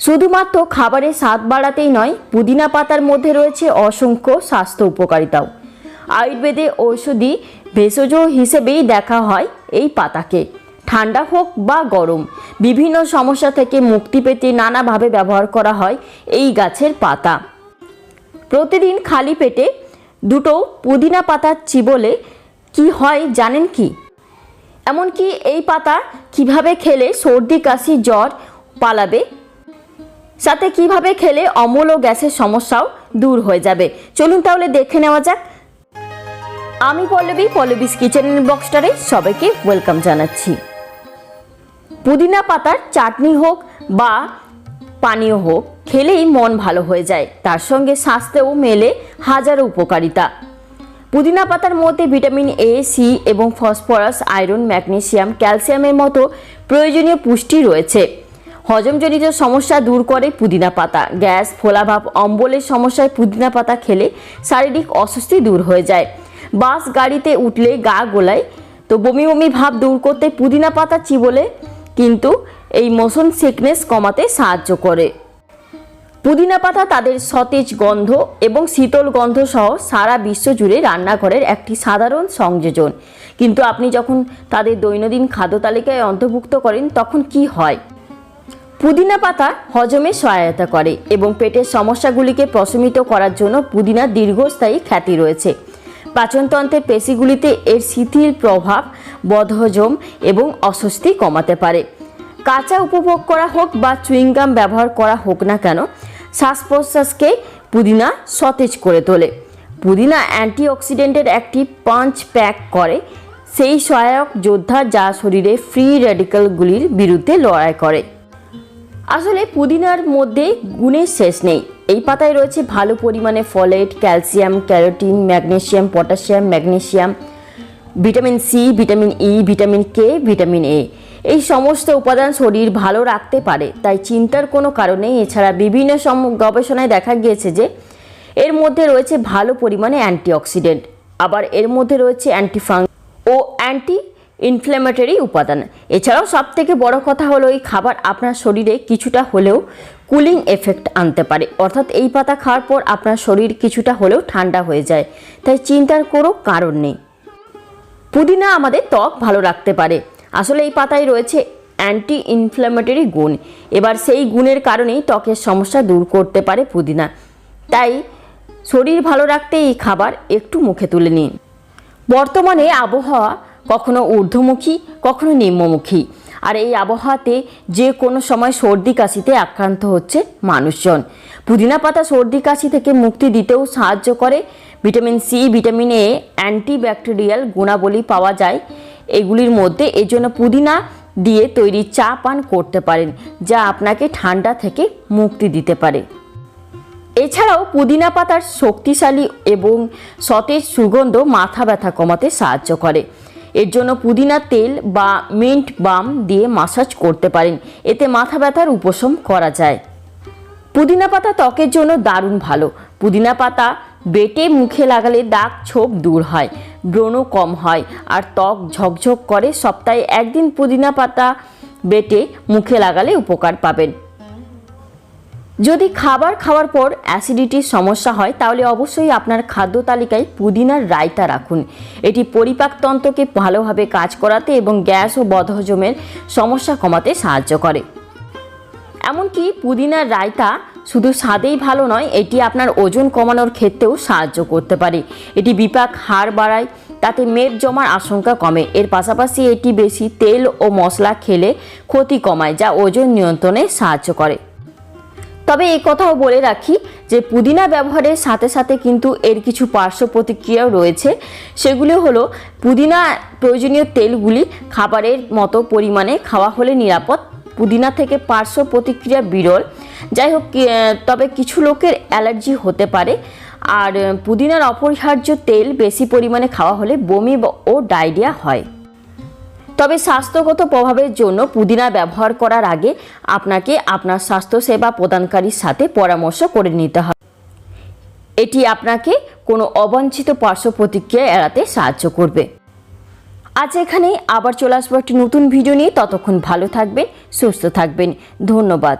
শুধুমাত্র খাবারের স্বাদ বাড়াতেই নয়, পুদিনা পাতার মধ্যে রয়েছে অসংখ্য স্বাস্থ্য উপকারিতাও। আয়ুর্বেদে ঔষধি ভেষজ হিসেবেই দেখা হয় এই পাতাকে। ঠান্ডা হোক বা গরম, বিভিন্ন সমস্যা থেকে মুক্তি পেতে নানাভাবে ব্যবহার করা হয় এই গাছের পাতা। প্রতিদিন খালি পেটে দুটো পুদিনা পাতার চিবলে কি হয় জানেন কি? এমনকি এই পাতা কীভাবে খেলে সর্দি, কাশি, জ্বর পালাবে সাথে কীভাবে খেলে অম্ল ও গ্যাসের সমস্যাও দূর হয়ে যাবে। চলুন তাহলে দেখে নেওয়া যাক। আমি পল্লবী, পল্লবীস কিচেন বক্সটারে সবাইকে ওয়েলকাম জানাচ্ছি। পুদিনা পাতার চাটনি হোক বা পানীয় হোক, খেলেই মন ভালো হয়ে যায়। তার সঙ্গে স্বাস্থ্যেও মেলে হাজারো উপকারিতা। পুদিনা পাতার মধ্যে ভিটামিন এ, সি এবং ফসফরাস, আয়রন, ম্যাগনেসিয়াম, ক্যালসিয়ামের মতো প্রয়োজনীয় পুষ্টি রয়েছে। হজমজনিত সমস্যা দূর করে পুদিনা পাতা। গ্যাস ফোলাভাব অম্বলের সমস্যায় পুদিনা পাতা খেলে শারীরিক অস্বস্তি দূর হয়ে যায়। বাস গাড়িতে উঠলে গা গোলায়। তো বমি বমি ভাব দূর করতে পুদিনা পাতা চিবলে কিন্তু এই মোশন সিকনেস কমাতে সাহায্য করে। পুদিনা পাতা তাদের সতেজ গন্ধ এবং শীতল গন্ধ সহ সারা বিশ্ব জুড়ে রান্নাঘরের একটি সাধারণ সংযোজন। কিন্তু আপনি যখন তাদের দৈনন্দিন খাদ্য তালিকায় অন্তর্ভুক্ত করেন, তখন কি হয়? পুদিনা পাতা হজমে সহায়তা করে এবং পেটের সমস্যাগুলিকে প্রশমিত করার জন্য পুদিনা দীর্ঘস্থায়ী খ্যাতি রয়েছে। পাচনতন্ত্রের পেশিগুলিতে এর শিথিল প্রভাব, বদহজম এবং অস্বস্তি কমাতে পারে। কাঁচা উপভোগ করা হোক বা চুইংগাম ব্যবহার করা হোক না কেন শ্বাস প্রশ্বাসকে পুদিনা সতেজ করে তোলে। পুদিনা অ্যান্টিঅক্সিডেন্টের একটি পাঞ্চ প্যাক করে, সেই সহায়ক যোদ্ধা যা শরীরে ফ্রি রেডিক্যালগুলির বিরুদ্ধে লড়াই করে। আসলে পুদিনার মধ্যে গুণের শেষ নেই। এই পাতায় রয়েছে ভালো পরিমাণে folate calcium carotene magnesium potassium magnesium vitamin C vitamin E vitamin K vitamin A এই সমস্ত উপাদান শরীর ভালো রাখতে পারে। তাই চিন্তার কোনো কারণ এছাড়া বিভিন্ন সম- গবেষণায় দেখা গিয়েছে যে এর মধ্যে রয়েছে ভালো পরিমাণে অ্যান্টিঅক্সিডেন্ট আবার এর মধ্যে রয়েছে অ্যান্টিফাং ও অ্যান্টি ইনফ্ল্যামেটরি উপাদান। এছাড়াও সব থেকে বড় কথা হলো, এই খাবার আপনার শরীরে কিছুটা হলেও কুলিং এফেক্ট আনতে পারে। অর্থাৎ এই পাতা খাওয়ার পর আপনার শরীর কিছুটা হলেও ঠান্ডা হয়ে যায়। তাই চিন্তার কোনো কারণ নেই। পুদিনা আমাদের ত্বক ভালো রাখতে পারে। আসলে এই পাতায় রয়েছে অ্যান্টি ইনফ্ল্যামেটরি গুণ। এবার সেই গুণের কারণেই ত্বকের সমস্যা দূর করতে পারে পুদিনা। তাই শরীর ভালো রাখতে এই খাবার একটু মুখে তুলে নিন। বর্তমানে আবহাওয়া কখনো ঊর্ধ্বমুখী, কখনো নিম্নমুখী। আর এই আবহাওয়াতে যে কোনো সময় সর্দি কাশিতে আক্রান্ত হচ্ছে মানুষজন। পুদিনা পাতা সর্দি কাশি থেকে মুক্তি দিতেও সাহায্য করে। Vitamin C, vitamin A, antibacterial গুণাবলী পাওয়া যায়। এগুলির মধ্যে এজন্য পুদিনা দিয়ে তৈরি চা পান করতে পারেন, যা আপনাকে ঠান্ডা থেকে মুক্তি দিতে পারে। এছাড়াও পুদিনা পাতার শক্তিশালী এবং সতেজ সুগন্ধ মাথা ব্যথা কমাতে সাহায্য করে। এর জন্য পুদিনা তেল বা মিন্ট বাম দিয়ে মাসাজ করতে পারেন। এতে মাথা ব্যথার উপশম করা যায়। পুদিনা পাতা ত্বকের জন্য দারুণ ভালো। পুদিনা পাতা বেটে মুখে লাগালে দাগ ছোপ দূর হয় ব্রণ কম হয় আর ত্বক ঝকঝক করে সপ্তাহে একদিন পুদিনা পাতা বেটে মুখে লাগালে উপকার পাবেন। যদি খাবার খাওয়ার পর অ্যাসিডিটির সমস্যা হয়, তাহলে অবশ্যই আপনার খাদ্য তালিকায় পুদিনার রায়তা রাখুন। এটি পরিপাকতন্ত্রকে ভালোভাবে কাজ করাতে এবং গ্যাস ও বদহজমের সমস্যা কমাতে সাহায্য করে। এমনকি পুদিনার রায়তা শুধু স্বাদেই ভালো নয়, এটি আপনার ওজন কমানোর ক্ষেত্রেও সাহায্য করতে পারে। এটি বিপাক হাড় বাড়ায়, তাতে মেদ জমার আশঙ্কা কমে। এর পাশাপাশি এটি বেশি তেল ও মশলা খেলে ক্ষতি কমায়, যা ওজন নিয়ন্ত্রণে সাহায্য করে। তবে এই কথাও বলে রাখি যে পুদিনা ব্যবহারের সাথে সাথে কিন্তু এর কিছু পার্শ্ব প্রতিক্রিয়াও রয়েছে। সেগুলি হলো পুদিনা প্রয়োজনীয় তেলগুলি খাবারের মতো পরিমাণে খাওয়া হলে নিরাপদ, পুদিনা থেকে পার্শ্ব প্রতিক্রিয়া বিরল। যাই হোক তবে কিছু লোকের অ্যালার্জি হতে পারে। আর পুদিনার অপরিহার্য তেল বেশি পরিমাণে খাওয়া হলে বমি ও ডায়রিয়া হয়। তবে স্বাস্থ্যগত প্রভাবের জন্য পুদিনা ব্যবহার করার আগে আপনাকে আপনার স্বাস্থ্যসেবা প্রদানকারীর সাথে পরামর্শ করে নিতে হবে। এটি আপনাকে কোনো অবাঞ্ছিত পার্শ্ব প্রতিক্রিয়া এড়াতে সাহায্য করবে। আজ এখানে আবার চলে আসব একটি নতুন ভিডিও নিয়ে। ততক্ষণ ভালো থাকবেন, সুস্থ থাকবেন। ধন্যবাদ।